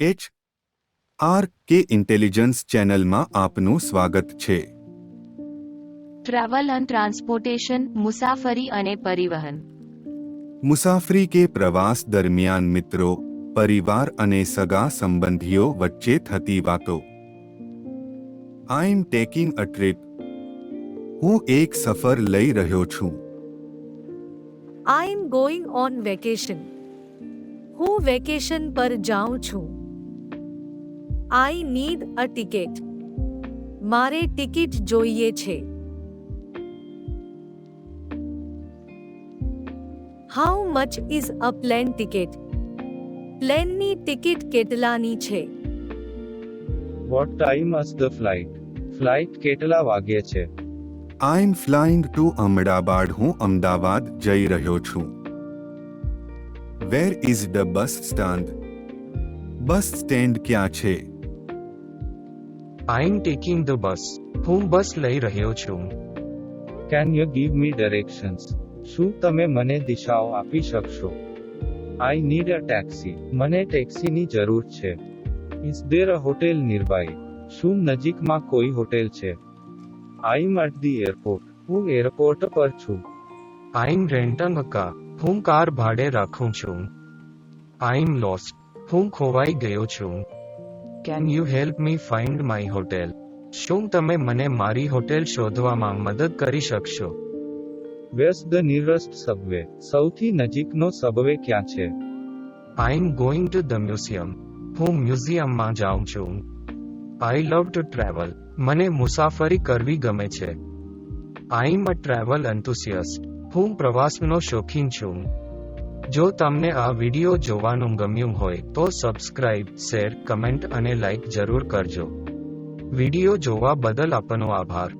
H R K intelligence ચેનલમાં આપનું સ્વાગત છે. ટ્રાવેલ એન્ડ ટ્રાન્સપોર્ટેશન મુસાફરી અને પરિવહન. મુસાફરી કે પ્રવાસ દરમિયાન મિત્રો પરિવાર અને સગા સંબંધીઓ વચ્ચે થતી વાતો. આઈ એમ ટેકિંગ અ ટ્રીપ હું એક સફર લઈ રહ્યો છું. I am going on vacation હું વેકેશન પર જાઉં છું. I need a ticket. મારે ટિકિટ જોઈએ છે. How much is a plane ticket પ્લેનની ટિકિટ કેટલાની છે? What time is the flight flight કેટલા વાગ્યે છે? I am flying to Ahmedabad હું અમદાવાદ જઈ રહ્યો છું. Where is the bus stand bus stand ક્યાં છે? I M taking the bus હું બસ લઈ રહ્યો છું. Can you give me directions શું તમે મને દિશાઓ આપી શકશો? આઈ નીડ અ ટેક્સી મને ટેક્સીની જરૂર છે. Is there a hotel nearby શું નજીકમાં કોઈ હોટેલ છે? I am at the airport હું એરપોર્ટ પર છું. આઈ એમ રેન્ટંગ અ હું કાર ભાડે રાખું છું. આઈ એમ લોસ્ટ હું ખોવાઈ ગયો છું. Can you help me find my hotel શું તમે મને મારી હોટેલ શોધવામાં મદદ કરી શકશો? વેર્સ ધ નિયરસ્ટ સબવે સૌથી નજીકનો સબવે ક્યાં છે? I am going to the museum હું મ્યુઝિયમમાં જાઉં છું. આઈ લવ ટુ ટ્રાવેલ મને મુસાફરી કરવી ગમે છે. આઈ એમ અ ટ્રાવેલ એન્થુસિયસ્ટ હું પ્રવાસનો શોખીન છું. જો તમને આ વીડિયો જોવાનું ગમ્યું હોય તો સબસ્ક્રાઇબ શેર કમેન્ટ અને લાઇક જરૂર કરજો. વીડિયો જોવા બદલ આપનો આભાર.